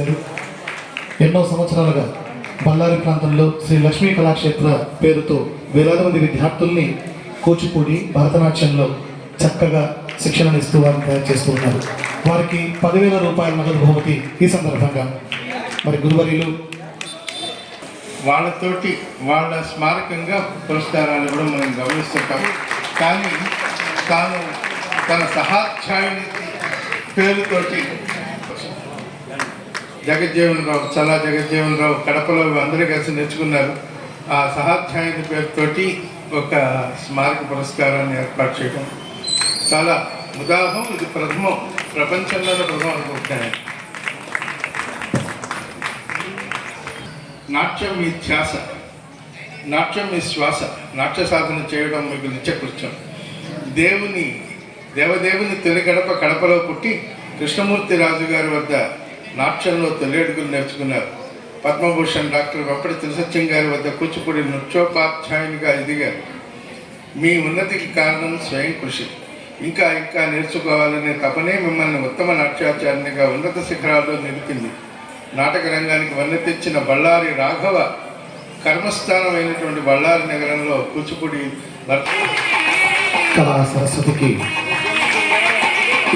చేశారు. ఎన్నో సంవత్సరాలుగా బళ్ళారి ప్రాంతంలో శ్రీ లక్ష్మీ కళాక్షేత్ర పేరుతో వేలాది మంది విద్యార్థుల్ని కూచిపూడి భరతనాట్యంలో చక్కగా శిక్షణ ఇస్తూ వారిని తయారు చేస్తూ ఉన్నారు. వారికి పదివేల రూపాయల నగదు బహుమతి ఈ సందర్భంగా. మరి గురువర్యులు వాళ్ళతోటి వాళ్ళ స్మారకంగా పురస్కారాలు కూడా మనం గమనిస్తుంటాం. కానీ తాను తన సహాధ్యాయుని పేరుతోటి జగజ్జీవన్ రావు చలా జగజ్జీవన్ రావు కడపలో అందరూ కలిసి నేర్చుకున్నారు. ఆ సహాధ్యాయుని పేరుతోటి ఒక స్మారక పురస్కారాన్ని ఏర్పాటు చేయడం. చాలా ఉదాహం ఇది ప్రథమం. ప్రపంచంలోనే ప్రథమం అనుకుంటున్నాను. నాట్యం మీ ధ్యాస నాట్యం మీ శ్వాస నాట్య సాధన చేయడం మీకు నిత్యకృత్యం. దేవుని దేవదేవుని తొలి గడప కడపలో పుట్టి కృష్ణమూర్తి రాజు గారి వద్ద నాట్యంలో తొలిడుగులు నేర్చుకున్నారు. పద్మభూషణ్ డాక్టర్ వెప్పటి తులసత్యం గారి వద్ద కూచిపూడి నృత్యోపాధ్యాయునిగా ఎదిగారు. మీ ఉన్నతికి కారణం స్వయం కృషి. ఇంకా ఇంకా నేర్చుకోవాలనే తపనే మిమ్మల్ని ఉత్తమ నాట్యాచార్యునిగా ఉన్నత శిఖరాల్లో నిలిపింది. నాటక రంగానికి వన్నె తెచ్చిన బళ్ళారి రాఘవ కర్మస్థానమైనటువంటి బళ్ళారి నగరంలో కూచిపూడి కళా సరస్వతికి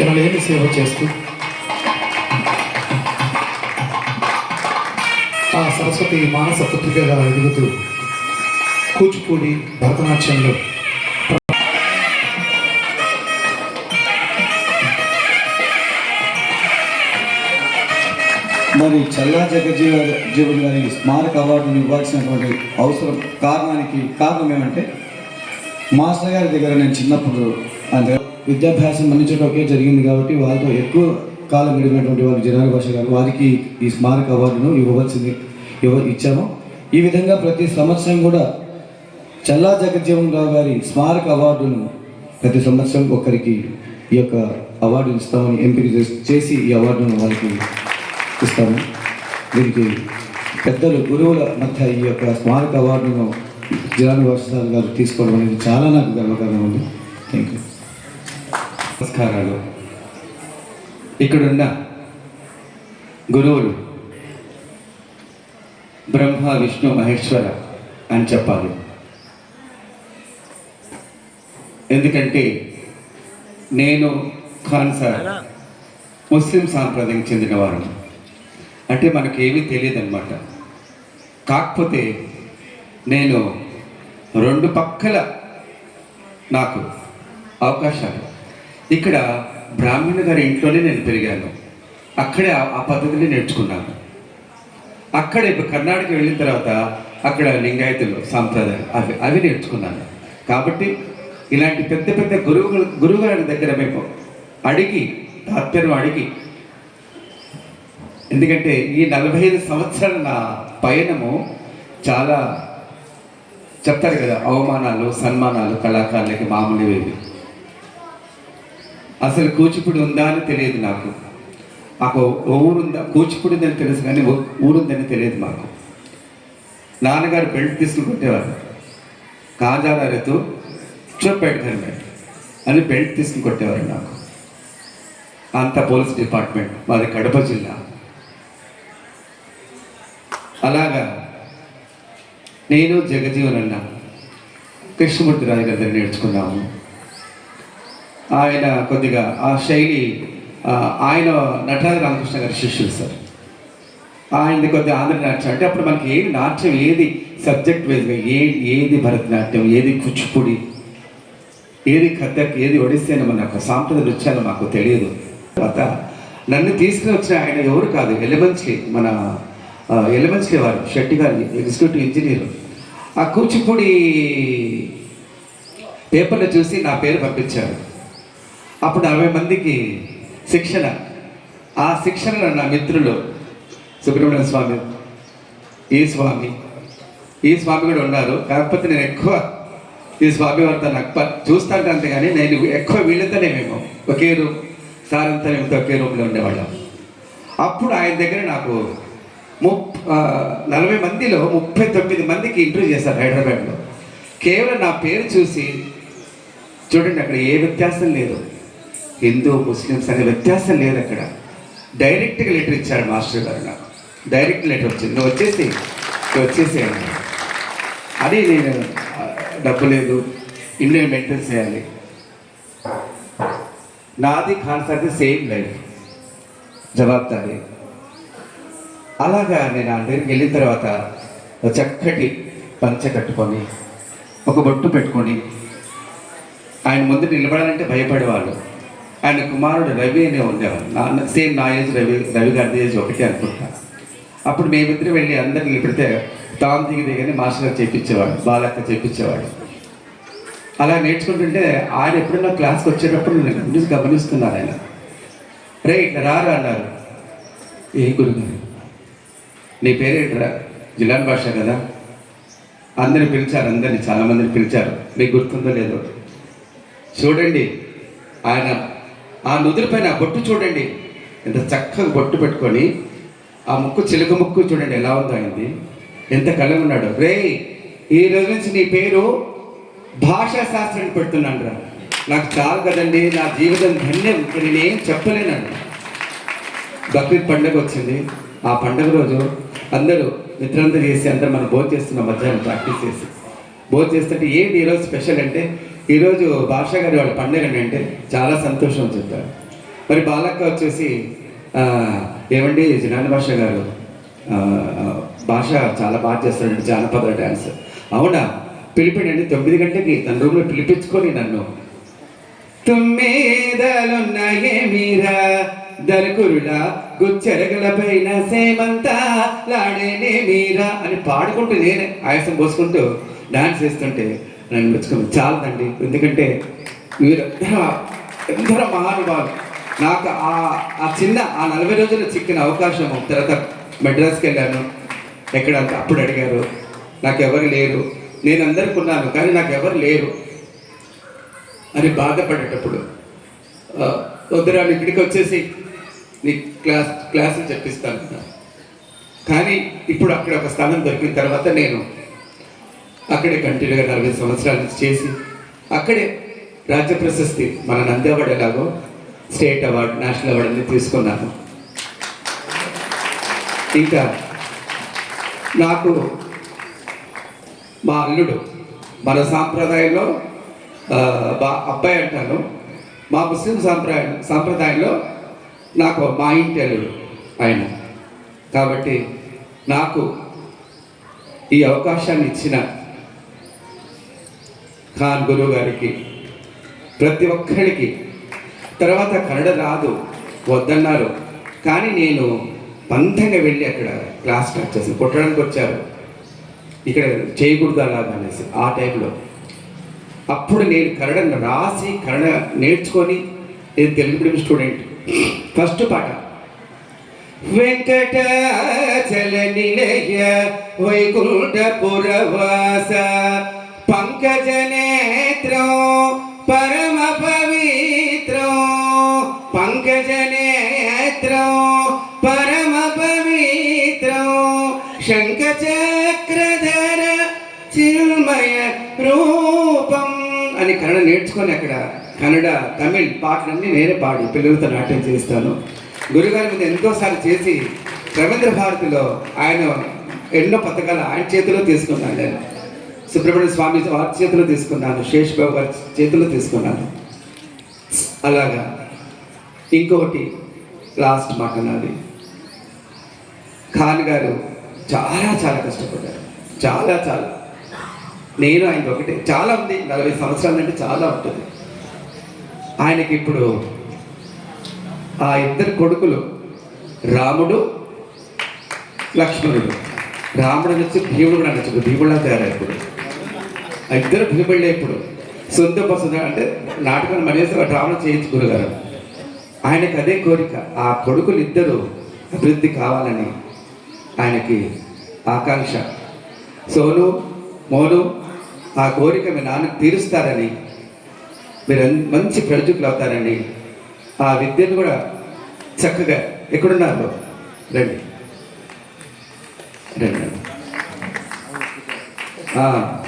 ఎనలేని సేవ చేస్తూ ఆ సరస్వతి మానస పుత్రికగా ఎదుగుతూ కూచిపూడి భరతనాట్యంలో మరి చల్లా జగజీవ జీవన్ గారికి స్మారక అవార్డును ఇవ్వాల్సినటువంటి అవసరం కారణానికి కారణం ఏమంటే మాస్టర్ గారి దగ్గర నేను చిన్నప్పుడు అంటే విద్యాభ్యాసం మంచి ఒకే జరిగింది కాబట్టి వాళ్ళతో ఎక్కువ కాలం గడిపినటువంటి వారి జనాల భాష గారు వారికి ఈ స్మారక అవార్డును ఇవ్వవలసింది ఇవ్వ ఇచ్చాము. ఈ విధంగా ప్రతి సంవత్సరం కూడా చల్లా జగజ్జీవన్ రావు గారి స్మారక అవార్డును ప్రతి సంవత్సరం ఒకరికి ఈ యొక్క అవార్డును ఇస్తామని ఎంపిక చేసి- ఈ అవార్డును వారికి ఇస్తాము. దీనికి పెద్దలు గురువుల మధ్య ఈ యొక్క స్మారక అవార్డును జిల్లాని వర్షాలు గారు తీసుకోవడం అనేది చాలా నాకు గర్వకారణం ఉంది థ్యాంక్ యూ నమస్కారాలు. ఇక్కడున్న గురువులు బ్రహ్మ విష్ణు మహేశ్వర అని చెప్పాలి. ఎందుకంటే నేను ఖాన్ సార్ ముస్లిం సాంప్రదాయం చెందినవారు అంటే మనకు ఏమీ తెలియదన్నమాట. కాకపోతే నేను రెండు పక్కల నాకు అవకాశాలు. ఇక్కడ బ్రాహ్మణ గారి ఇంట్లోనే నేను పెరిగాను. అక్కడే ఆ- పద్ధతిని నేర్చుకున్నాను. అక్కడ ఇప్పుడు కర్ణాటక వెళ్ళిన తర్వాత అక్కడ లింగాయతులు సాంప్రదాయం అవి అవి నేర్చుకున్నాను. కాబట్టి ఇలాంటి పెద్ద పెద్ద గురువు గురువుగారి దగ్గర మేము అడిగి తాత్పర్యం అడిగి ఎందుకంటే ఈ నలభై ఐదు సంవత్సరాల నా పయనము చాలా చెప్తారు కదా అవమానాలు సన్మానాలు కళాకారులకి మామూలు అసలు కూచిపూడి ఉందా అని తెలియదు నాకు. మాకు ఊరు ఊరుందా? కూచిపూడి ఉందని తెలుసు కానీ ఊరుందని తెలియదు మాకు. నాన్నగారు బెల్ట్ తీసుకుంటేవారు కొట్టేవారు. కాజాలతో చూపెడతాను అని బెల్ట్ తీసుకుని కొట్టేవారు నాకు. అంత పోలీస్ డిపార్ట్మెంట్ మాది కడప జిల్లా. అలాగా నేను జగజీవన్ అన్న కృష్ణమూర్తి రాజు గారి దగ్గర నేర్చుకున్నాము. ఆయన కొద్దిగా ఆ శైలి ఆయన నటరాజ రామకృష్ణ గారి శిష్యులు సార్. ఆయనది కొద్దిగా ఆంధ్ర నాట్యం. అంటే అప్పుడు మనకి ఏది నాట్యం ఏది సబ్జెక్ట్ వైజ్గా ఏ ఏది భరతనాట్యం ఏది కూచిపూడి ఏది కథక్ ఏది ఒడిస్సీ అని మనకు సాంప్రదాయ నృత్యాలు మాకు తెలియదు. తర్వాత నన్ను తీసుకుని వచ్చిన ఆయన ఎవరు కాదు ఎలిమెంట్స్లీ మన ఎలిమెంట్స్లీ వారు షెట్టి గారి ఎగ్జిక్యూటివ్ ఇంజనీర్. ఆ కూచిపూడి పేపర్లో చూసి నా పేరు పంపించారు. అప్పుడు అరవై మందికి శిక్షణ. ఆ శిక్షణలో నా మిత్రులు సుబ్రహ్మణ్య స్వామి ఈ స్వామి ఈ స్వామి కూడా ఉన్నారు. కాకపోతే నేను ఎక్కువ ఈ స్వామి వారితో నాకు చూస్తాను అంతే కానీ నేను ఎక్కువ వీళ్ళతోనే మేము ఒకే రూమ్ సార్ అంతా మేముతో ఒకే రూమ్లో ఉండేవాళ్ళం. అప్పుడు ఆయన దగ్గర నాకు ముప్ నలభై మందిలో ముప్పై తొమ్మిది మందికి ఇంటర్వ్యూ చేశారు హైదరాబాద్లో. కేవలం నా పేరు చూసి చూడండి అక్కడ ఏ వ్యత్యాసం లేదు. హిందూ ముస్లిమ్స్ అనే వ్యత్యాసం లేదు అక్కడ. డైరెక్ట్గా లెటర్ ఇచ్చారు మాస్టర్ గారు నాకు. డైరెక్ట్ లెటర్ వచ్చింది. నువ్వు వచ్చేసి నువ్వు వచ్చేసి అది నేను డబ్బు లేదు. ఇల్లు మెయింటైన్ చేయాలి. నాది ఖాన్ సేమ్ లైఫ్ జవాబుదారీ. అలాగా నేను ఆ దగ్గరికి వెళ్ళిన తర్వాత చక్కటి పంచ కట్టుకొని ఒక బొట్టు పెట్టుకొని ఆయన ముందు నిలబడాలంటే భయపడేవాళ్ళు. ఆయన కుమారుడు రవి అనే ఉండేవాడు. నా సేమ్ నా ఏజ్ రవి రవి గారి ఏజ్ ఒకటే అనుకుంటా. అప్పుడు మేమిద్దరు వెళ్ళి అందరిని నిలబడితే తాము దిగి దిగని మాస్టర్ గారు చేయించేవాడు బాలక్క చేయించేవాడు అలా నేర్చుకుంటుంటే ఆయన ఎప్పుడైనా క్లాస్కి వచ్చేటప్పుడు నేను గమనిస్తూ గమనిస్తున్నాను ఆయన. రే ఇట్లా రారా అన్నారు. ఏ గురుగారు? నీ పేరేంట్రా? జిలాన్ భాష కదా. అందరిని పిలిచారు అందరిని చాలామందిని పిలిచారు. మీకు గుర్తుందో లేదో. చూడండి ఆయన ఆ నుదురు పైన ఆ బొట్టు చూడండి. ఎంత చక్కగా బొట్టు పెట్టుకొని ఆ ముక్కు చిలుక ముక్కు చూడండి ఎలా ఉందో అయింది. ఎంత కళ్ళగా ఉన్నాడు. రే ఈ రోజు నుంచి నీ పేరు భాషా శాస్త్రాన్ని పెడుతున్నాను రా. నాకు చాలు కదండి నా జీవితం ధన్యం. నేను ఏం చెప్పలేనండి బక్రీద్ పండుగ వచ్చింది. ఆ పండుగ రోజు అందరూ మిత్రులందరూ చేసి అందరూ మనం భోజనం చేస్తున్నాం మధ్యాహ్నం ప్రాక్టీస్ చేసి. భోజనం చేస్తుంటే ఏంటి ఈరోజు స్పెషల్ అంటే ఈరోజు బాషా గారి వాళ్ళ పండుగ అంటే చాలా సంతోషం చెప్తారు. మరి బాలక్క వచ్చేసి ఏమండి జినాని భాష గారు భాష చాలా బాగా చేస్తాడండి జానపద డ్యాన్స్ అవునా? పిలిపిండండి తొమ్మిది గంటలకి తన రూమ్లో పిలిపించుకొని నన్ను. తుమ్మేదలున్నాయే మీరా? దరుకురులా గుచ్చెరగల సేమంతా లాడేనే మీరా? అని పాడుకుంటూ నేనే ఆయాసం పోసుకుంటూ డాన్స్ చేస్తుంటే నన్ను మెచ్చుకుని చాలదండి. ఎందుకంటే మీరు ఎందరో మహానుభావులు. నాకు ఆ ఆ చిన్న ఆ నలభై రోజులు చిక్కిన అవకాశం తర్వాత మెడ్రాస్కి వెళ్ళాను. ఎక్కడ అప్పుడు అడిగారు. నాకు ఎవరు లేరు. నేను అందరికి ఉన్నాను కానీ నాకు ఎవరు లేరు. అని బాధపడేటప్పుడు వద్దురా ఇక్కడికి వచ్చేసి నీ క్లాస్ క్లాసులు చెప్పిస్తాను కానీ ఇప్పుడు అక్కడ ఒక స్థానం దొరికిన తర్వాత నేను అక్కడే కంటిన్యూగా నలభై సంవత్సరాల నుంచి చేసి అక్కడే రాజ్య ప్రశస్తి మన నంది అవార్డు ఎలాగో స్టేట్ అవార్డు నేషనల్ అవార్డు అన్ని తీసుకున్నాను ఇంకా నాకు మా అల్లుడు మన సాంప్రదాయంలో బా అబ్బాయి అంటాను మా ముస్లిం సాంప్రదాయం సాంప్రదాయంలో నాకు మా ఇంటి అల్లుడు ఆయన. కాబట్టి నాకు ఈ అవకాశాన్ని ఇచ్చిన ఖాన్ గురువు గారికి ప్రతి ఒక్కరికి. తర్వాత కన్నడ రాదు వద్దన్నారు. కానీ నేను పంతంగా వెళ్ళి అక్కడ క్లాస్ స్టార్ట్ చేసి కొట్టడానికి వచ్చారు. ఇక్కడ చేయకూడదు అలాగా అనేసి ఆ టైంలో. అప్పుడు నేను కన్నడ రాసి కన్నడ నేర్చుకొని నేను తెలుగు మీడియం స్టూడెంట్. ఫస్ట్ పాట. వెంకటాచల నిలయ వైకుంఠపురవాస. పంకజనే నేత్రం పరమ పవిత్రం పంకజ నేత్రం పరమ పవిత్రం శంఖచక్రధర చిన్మయ రూపం అని కన్నడ నేర్చుకొని అక్కడ కన్నడ తమిళ్ పాటలన్నీ నేనే పాడి పిల్లలతో నాట్యం చేస్తాను. గురుగారి మీద ఎంతోసార్లు చేసి రవీంద్ర భారతిలో ఆయన ఎన్నో పథకాలు ఆయన చేతిలో తీసుకున్నాను నేను సుబ్రహ్మణ్య స్వామి వారి చేతిలో తీసుకున్నాను శేష్ బాబు గారి చేతిలో తీసుకున్నాను. అలాగా. ఇంకొకటి లాస్ట్ మాట నాది. ఖాన్ గారు చాలా చాలా కష్టపడ్డారు. చాలా చాలా. నేను ఆయన ఒకటే చాలా ఉంది నలభై సంవత్సరాలు అంటే చాలా ఉంటుంది. ఆయనకి ఇప్పుడు ఆ ఇద్దరు కొడుకులు రాముడు లక్ష్మణుడు. రాముడు అనొచ్చు భీముడు అనొచ్చు భీముడు తయారు ఇప్పుడు ఇద్దరు భీముళ్ళే ఇప్పుడు. సొంత పసుద అంటే నాటకం మనేసి డ్రామా చేయొచ్చు గారు ఆయనకు అదే కోరిక ఆ కొడుకులు ఇద్దరు అభివృద్ధి కావాలని ఆయనకి ఆకాంక్ష. సోను మోను ఆ కోరిక మీ నాన్న తీరుస్తారని మీరు మంచి ప్రయోజకులు అవుతారని ఆ విద్యను కూడా చక్కగా ఎక్కడున్నారు. రండి. రండి.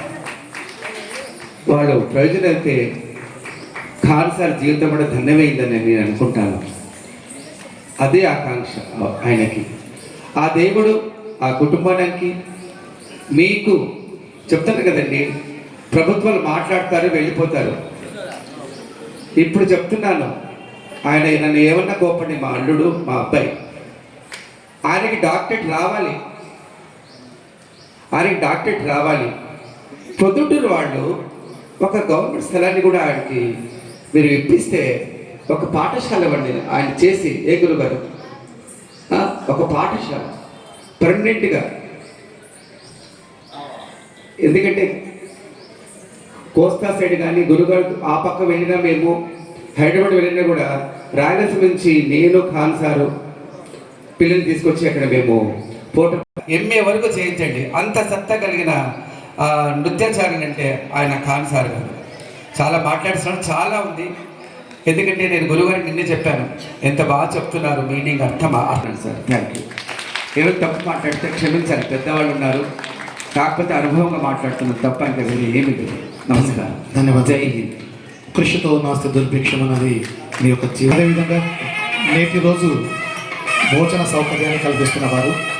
వాళ్ళు ప్రయోజనం అయితే ఖాన్ సార్ జీవితం కూడా ధన్యమైందని నేను అనుకుంటాను. అదే ఆకాంక్ష ఆయనకి. ఆ దేవుడు ఆ కుటుంబానికి మీకు చెప్తారు కదండి ప్రభుత్వాలు మాట్లాడతారు వెళ్ళిపోతారు. ఇప్పుడు చెప్తున్నాను ఆయన నన్ను ఏమన్నా కోపండి మా అల్లుడు మా అబ్బాయి ఆయనకి డాక్టరేట్ రావాలి. ఆయనకి డాక్టరేట్ రావాలి. పొద్దుటూరు వాళ్ళు ఒక గవర్నమెంట్ స్థలాన్ని కూడా ఆయనకి మీరు ఇప్పిస్తే ఒక పాఠశాల ఇవ్వండి ఆయన చేసి ఏ గారు ఒక పాఠశాల. పర్మనెంట్గా ఎందుకంటే కోస్తా సైడ్ కానీ గురుగారు ఆ పక్క వెళ్ళినా మేము హైదరాబాద్ వెళ్ళినా కూడా రాయలసీమ నుంచి నేను ఖాన్ సారు పిల్లల్ని తీసుకొచ్చి అక్కడ మేము ఫోటో ఎంఏ వరకు చేయించండి. అంత సత్తా కలిగిన నృత్యాచార్యులు అంటే ఆయన ఖాన్ సార్ గారు. చాలా మాట్లాడుతున్నాడు చాలా ఉంది. ఎందుకంటే నేను గురుగారికి నిన్నే చెప్పాను ఎంత బాగా చెప్తున్నారు మీనింగ్ అర్థం అర్థం సార్. థ్యాంక్ యూ ఏదో తప్పు మాట్లాడితే క్షమించాలి పెద్దవాళ్ళు ఉన్నారు. కాకపోతే అనుభవంగా మాట్లాడుతున్నారు తప్ప ఇంకా వేరే ఏమి లేదు. నమస్కారం. ధన్యవాదాలు. జై హింద్. కృషితో నాస్తి దుర్భిక్షం అన్నది మీ యొక్క జీవన అదేవిధంగా నేటి రోజు భోజన సౌకర్యాన్ని కల్పిస్తున్న వారు.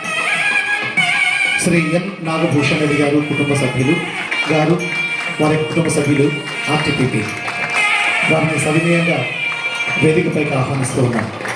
శ్రీ ఎన్ నాగభూషణ్ రెడ్డి గారు కుటుంబ సభ్యులు గారు వారి కుటుంబ సభ్యులు ఆర్టీపీపీ. వారిని సవినయంగా వేదికపైకి ఆహ్వానిస్తూ ఉన్నారు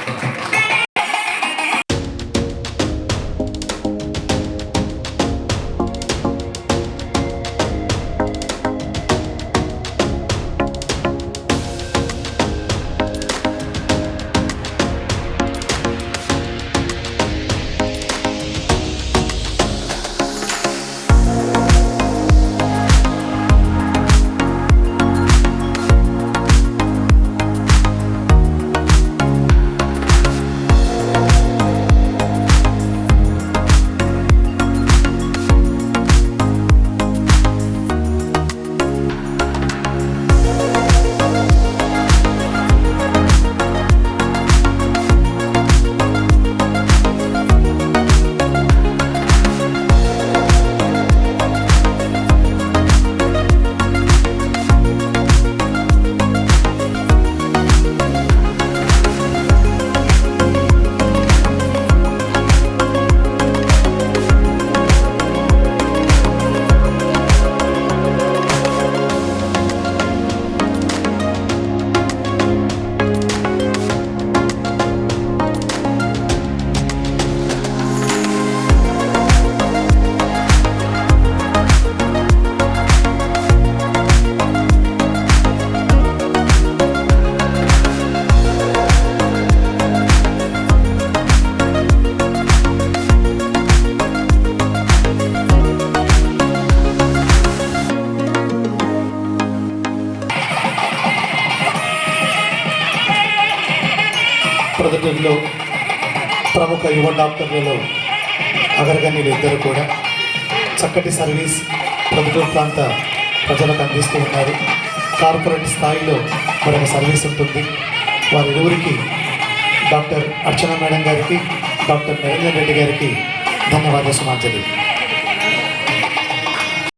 ప్రొద్దుటూరులో ప్రముఖ యువ డాక్టర్లలో అగరగన్యులు ఇద్దరు కూడా చక్కటి సర్వీస్ ప్రభుత్వ ప్రాంత ప్రజలకు అందిస్తూ ఉన్నారు. కార్పొరేట్ స్థాయిలో మరొక సర్వీస్ ఉంటుంది. వారిరువురికి డాక్టర్ అర్చన మేడం గారికి డాక్టర్ నరేందర్ రెడ్డి గారికి ధన్యవాదాలు సుమాంజలి.